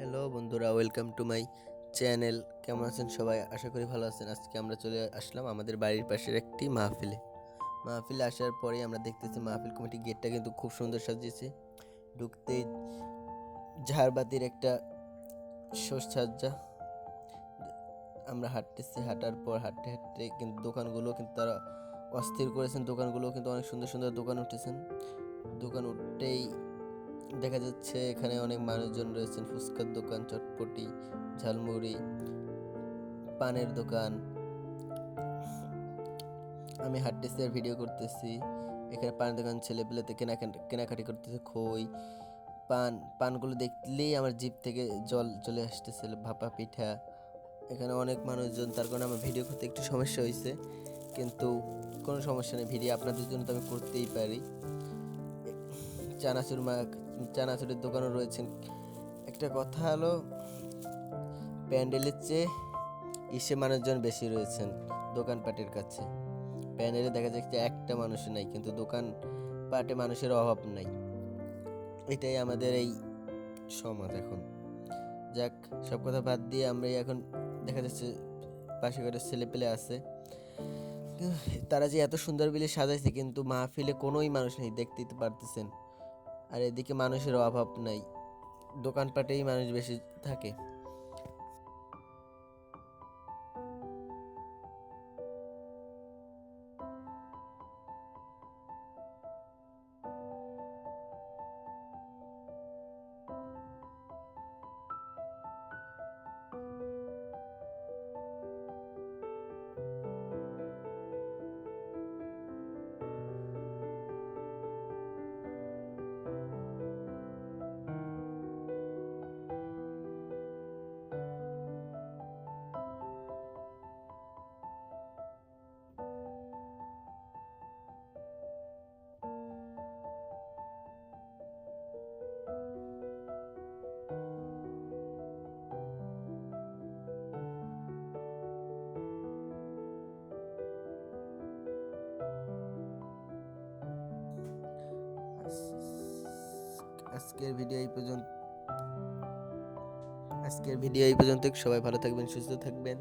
Hello বন্ধুরা, welcome to my channel. কেমন আছেন সবাই? আশা করি ভালো আছেন। আজকে আমরা চলে আসলাম আমাদের বাড়ির পাশের একটি মাহফিলে। মাহফিলে আসার পরেই আমরা দেখতেছি মাহফিল কমিটি গেটটা কিন্তু খুব সুন্দর সাজিয়েছে। ঢুকতেই ঝাড়বাতির একটা সাজ্জা। আমরা হাঁটতেছি, হাঁটার পর হাঁটতে হাঁটতে কিন্তু দোকানগুলো কিন্তু তারা অস্থির করেছেন। দোকানগুলো কিন্তু অনেক সুন্দর সুন্দর দোকান উঠেছেন। দোকান উঠতেই দেখা যাচ্ছে এখানে অনেক মানুষজন রয়েছেন। ফুচকার দোকান, চটপটি, ঝালমুড়ি, পানের দোকান। আমি হাঁটতেছি আর ভিডিও করতেছি। এখানে পানের দোকান ছেলে পেলেতে কেনাকাটি কেনাকাটি করতেছে, খই, পান, পানগুলো দেখলেই আমার জিপ থেকে জল চলে আসতেছে, ভাপা পিঠা। এখানে অনেক মানুষজন, তার কারণে আমার ভিডিও করতে একটু সমস্যা হয়েছে। কিন্তু কোনো সমস্যা নেই ভিডিও আপনাদের জন্য তো আমি করতেই পারি। চানাচুর মা চানাচুরের দোকানও রয়েছেন একটা কথা হলো, প্যান্ডেলের চেয়ে ইসে মানুষজন বেশি রয়েছেন দোকানপাটের কাছে। প্যান্ডেলে দেখা যাচ্ছে একটা মানুষ নাই, কিন্তু দোকান পাটে মানুষের অভাব নাই। এটাই আমাদের এই সমাজ এখন। যাক, সব কথা বাদ দিয়ে আমরা এখন দেখা যাচ্ছে পাশে করে ছেলে পেলে আছে। তারা যে এত সুন্দর বিলে সাজাইছে, কিন্তু মাহফিলে কোনোই মানুষ নেই, দেখতেই তো পারতেছেন। আর এদিকে মানুষের অভাব নাই। দোকানপাটেই মানুষ বেশি থাকে। আজকের ভিডিও এই পর্যন্ত আজকের ভিডিও এই পর্যন্ত সবাই ভালো থাকবেন সুস্থ থাকবেন।